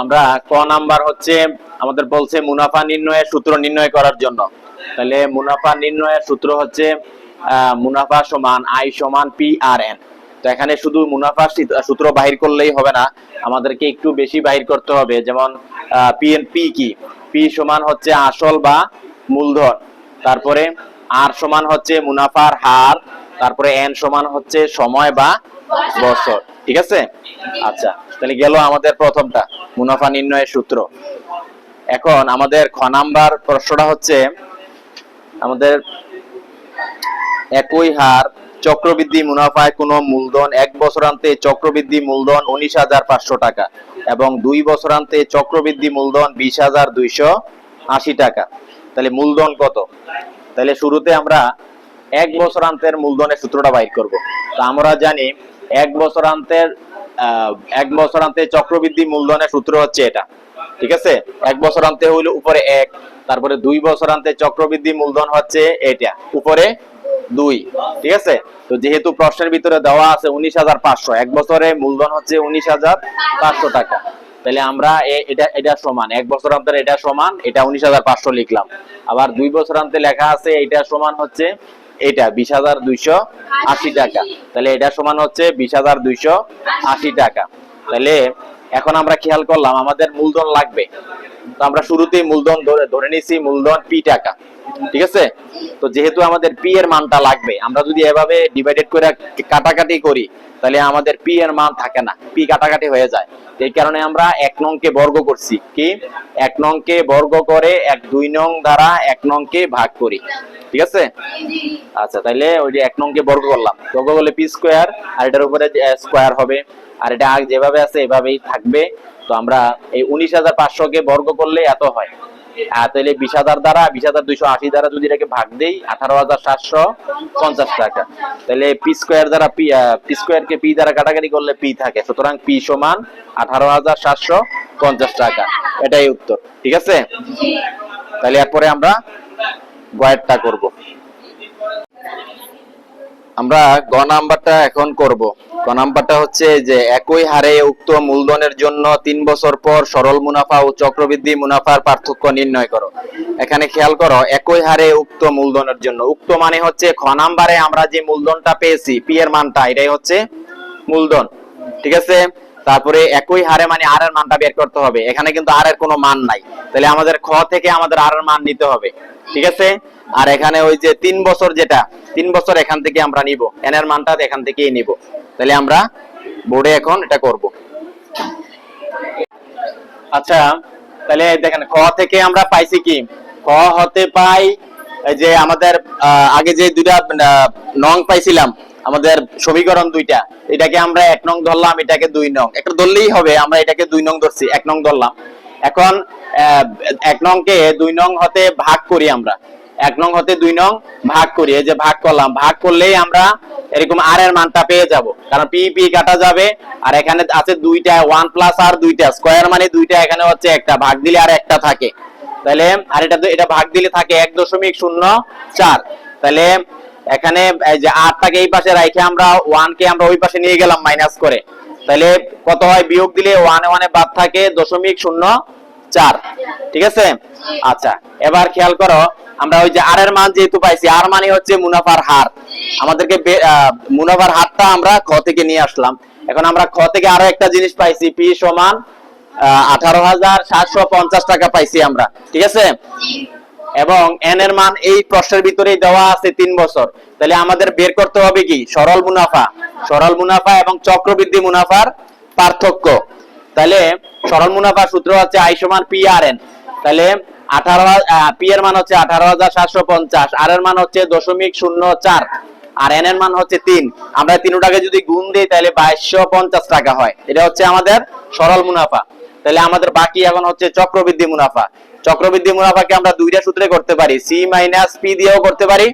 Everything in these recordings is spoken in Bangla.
আমরা ক নাম্বার হচ্ছে, আমাদের বলছে মুনাফা নির্ণয়ের সূত্র নির্ণয় করার জন্য। তাহলে মুনাফা নির্ণয়ের সূত্র হচ্ছে মুনাফা সমান আই সমান পি আর এন তো এখানে শুধু মুনাফা সূত্র বাহির করলেই হবে না, আমাদেরকে একটু বেশি বাহির করতে হবে। যেমন পি এন পি কি? পি সমান হচ্ছে আসল বা মূলধন। তারপরে আর সমান হচ্ছে মুনাফার হার। তারপরে এন সমান হচ্ছে সময় বা বছর ঠিক আছে? আচ্ছা তাহলে গেল আমাদের প্রথমটা, মুনাফা নির্ণয়ের সূত্র। এখন আমাদের খ নাম্বার প্রশ্নটা হচ্ছে, আমাদের একই হার, চক্রবৃদ্ধি মুনাফায় কোন মূলধন, এক বছরান্তে চক্রবৃদ্ধি মূলধন উনিশ হাজার পাঁচশো টাকা এবং দুই বছরান্তে চক্রবৃদ্ধি মূলধন বিশ হাজার দুইশো আশি টাকা। তাহলে মূলধন কত? তাহলে শুরুতে আমরা এক বছরান্তের মূলধনের সূত্রটা বাইর করব। তো আমরা জানি এক বছরান্তের এক বছরান্তে চক্রবৃদ্ধি মূলধনের সূত্র হচ্ছে এটা, ঠিক আছে? এক বছরান্তে হইল উপরে এক, তারপরে দুই বছরান্তে চক্রবৃদ্ধি মূলধন হচ্ছে এটা, উপরে দুই, ঠিক আছে? তো যেহেতু প্রশ্নের ভিতরে দেওয়া আছে উনিশ হাজার পাঁচশো, এক বছরে মূলধন হচ্ছে উনিশ হাজার পাঁচশো টাকা। তাহলে আমরা এটা এটা সমান, এক বছর অন্তর এটা সমান, এটা উনিশ হাজার পাঁচশো লিখলাম। আবার দুই বছর অন্তে লেখা আছে এটা সমান হচ্ছে এটা বিশ হাজার দুইশো আশি টাকা। তাহলে এটা সমান হচ্ছে বিশ হাজার দুইশো আশি টাকা। তাহলে এখন আমরা খেয়াল করলাম, আমাদের মূলধন লাগবে। তো আমরা শুরুতেই মূলধন ধরে ধরে নিছি মূলধন পি টাকা। ঠিক আছে? তো যেহেতু আমাদের পি এর মানটা লাগবে, আমরা যদি এভাবে ডিভাইডেড করে কাটাকাটি করি, তাহলে আমাদের পি এর মান থাকে না। পি কাটাকাটি হয়ে যায়। এই কারণে আমরা এক নংকে বর্গ করছি। কি? এক নংকে বর্গ করে এক দুই নং দ্বারা এক নংকে ভাগ করি। ঠিক আছে? আচ্ছা তাইলে ওই যে এক নংকে বর্গ করলাম। বর্গ করলে পি স্কোয়ার আর এটার উপরে স্কোয়ার হবে। আর এটা যেভাবে আছে, এভাবেই থাকবে। তো আমরা এই উনিশ হাজার পাঁচশো কে বর্গ করলে এত হয়। তাহলে বিশ হাজার দ্বারা, বিশ হাজার দুইশো আশি দ্বারা যদি এটাকে ভাগ দেই, আঠারো হাজার সাতশো পঞ্চাশ টাকা। তাহলে পি স্কোয়ার দ্বারা পি পি স্কোয়ার কে পি দ্বারা কাটাকাটি করলে পি থাকে। সুতরাং পি সমান আঠারো হাজার সাতশো পঞ্চাশ টাকা। এটাই উত্তর। ঠিক আছে? তাহলে এরপরে আমরা গয়েরটা করব। আমরা গ নাম্বারটা এখন করব। গ নাম্বারটা হচ্ছে যে একই হারে উক্ত মূলধনের জন্য তিন বছর পর সরল মুনাফা ও চক্রবৃদ্ধি মুনাফার পার্থক্য নির্ণয় করো। এখানে খেয়াল করো, একই হারে উক্ত মূলধনের জন্য। উক্ত মানে হচ্ছে খ নাম্বারে আমরা যে মূলধনটা পেয়েছি পি এর মানটা, এটাই হচ্ছে মূলধন। ঠিক আছে? তারপরে একই হারে মানে আর এর মানটা বের করতে হবে। এখানে কিন্তু আর এর কোনো মান নাই। তাহলে আমাদের খ থেকে আমাদের আর এর মান নিতে হবে। ঠিক আছে? আর এখানে ওই যে তিন বছর যেটা, তিন বছর এখান থেকে আমরা নিব। এন এর মানটা এখান থেকেই নিব। তাহলে আমরা বোর্ডে এখন এটা করব। আচ্ছা তাহলে দেখেন, খ থেকে আমরা পাইছি কি? খ হতে পাই যে আমাদের আগে যে দুইটা নং পাইছিলাম, আমাদের সমীকরণ দুইটা, এটাকে আমরা এক নং ধরলাম, এটাকে দুই নং। একটা ধরলেই হবে, আমরা এটাকে দুই নং ধরছি, এক নং ধরলাম। এখন এক নংকে দুই নং হতে ভাগ করি আমরা। এক নং হতে দুই নং ভাগ করি, এই যে ভাগ করলাম, ভাগ করলেই আমরা এরকম আর এর মানটা পেয়ে যাব। কারণ পি পি কাটা যাবে, আর এখানে আছে দুইটা ওয়ান প্লাস আর দুইটা। স্কোয়ার মানে দুইটা, এখানে হচ্ছে একটা। ভাগ দিলে আর একটা থাকে। তাহলে, আর এটা এটা ভাগ দিলে থাকে এক দশমিক শূন্য চার। তাহলে, এখানে এই যে আটটাকে এই পাশে রাখে আমরা ওয়ান কে আমরা ওই পাশে নিয়ে গেলাম মাইনাস করে। তাহলে, কত হয়? বিয়োগ দিলে ওয়ানে ওয়ানে বাদ থাকে দশমিক শূন্য চার। ঠিক আছে? আচ্ছা এবার খেয়াল করো আমরা ওই যে আর এর মান যেহেতু পাইছি, আর মানে হচ্ছে মুনাফার হার। আমাদেরকে মুনাফার হারটা আমরা খ থেকে নিয়ে আসলাম। এখন আমরা খ থেকে আরও একটা জিনিস পাইছি, পি সমান আঠারো হাজার সাতশো পঞ্চাশ টাকা পাইছি আমরা, ঠিক আছে? এবং এন এর মান এই প্রশ্নের ভিতরেই দেওয়া আছে তিন বছর। তাহলে আমাদের বের করতে হবে কি? সরল মুনাফা। সরল মুনাফা এবং চক্রবৃদ্ধি মুনাফার পার্থক্য। তাহলে সরল মুনাফা সূত্র হচ্ছে আই সমান পি আর এন। তাহলে এর মান হচ্ছে আঠারো হাজার সাতশো পঞ্চাশ আর এর মান হচ্ছে দশমিক শূন্য চার, আর এন এর মান হচ্ছে তিন। আমরা যদি গুণ দিই, তাহলে বাইশশো পঞ্চাশ টাকা হয়। এটা হচ্ছে আমাদের সরল মুনাফা। তাহলে আমাদের বাকি এখন হচ্ছে চক্রবৃদ্ধি মুনাফা। চক্রবৃদ্ধি মুনাফাকে আমরা দুইটা সূত্রে করতে পারি। সি মাইনাস পি দিয়েও করতে পারি,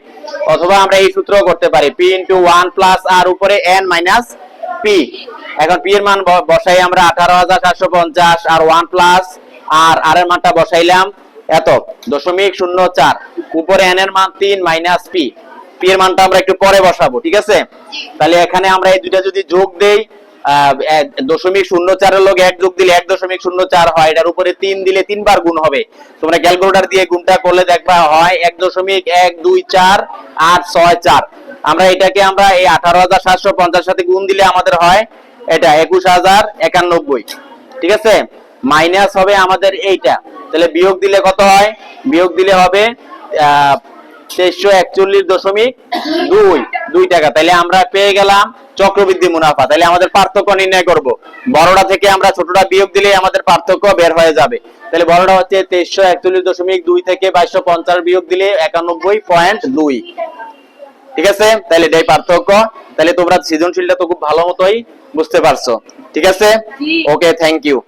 অথবা আমরা এই সূত্রও করতে পারি। P into one plus R উপরে এন মাইনাস পি এখন পি এর মান বসাই আমরা আঠারো হাজার সাতশো পঞ্চাশ, আর ওয়ান প্লাস আর আর এর মানটা বসাইলাম। এত, দশমিক শূন্য চার। উপরে এন এর মান তিন মাইনাস পি পি এর মানটা আমরা একটু পরে বসাবো, ঠিক আছে? তাহলে এখানে আমরা এই দুইটা যদি যোগ দেই দশমিক শূন্য চারের লোক এক যোগ দিলে এক দশমিক শূন্য চার হয়, এটার উপরে তিন দিলে তিনবার গুণ হবে। তোমরা ক্যালকুলেটর দিয়ে গুণটা করলে দেখবা হয় এক দশমিক এক দুই চার আট ছয় চার। আমরা এটাকে আমরা এই আঠারো হাজার সাতশো পঞ্চাশ সাথে গুণ দিলে আমাদের হয় এটা একুশ হাজার একানব্বই। ঠিক আছে? মাইনাস হবে আমাদের এইটা। তাহলে বিয়োগ দিলে কত হয়? বিয়োগ দিলে হবে তেইশশো একচল্লিশ দশমিক দুই দুই টাকা। তাহলে আমরা পেয়ে গেলাম চক্রবৃদ্ধি মুনাফা। তাহলে আমাদের পার্থক্য নির্ণয় করব। বড়টা থেকে আমরা ছোটটা বিয়োগ দিলে আমাদের পার্থক্য বের হয়ে যাবে। তাহলে বড়টা হচ্ছে তেইশশো একচল্লিশ দশমিক দুই থেকে বাইশশো পঞ্চাশ বিয়োগ দিলে একানব্বই পয়েন্ট দুই। ঠিক আছে? তাহলে এটাই পার্থক্য। তাহলে তোমরা সৃজনশীলটা তো খুব ভালো মতোই বুঝতে পারছ। ঠিক আছে? Okay thank you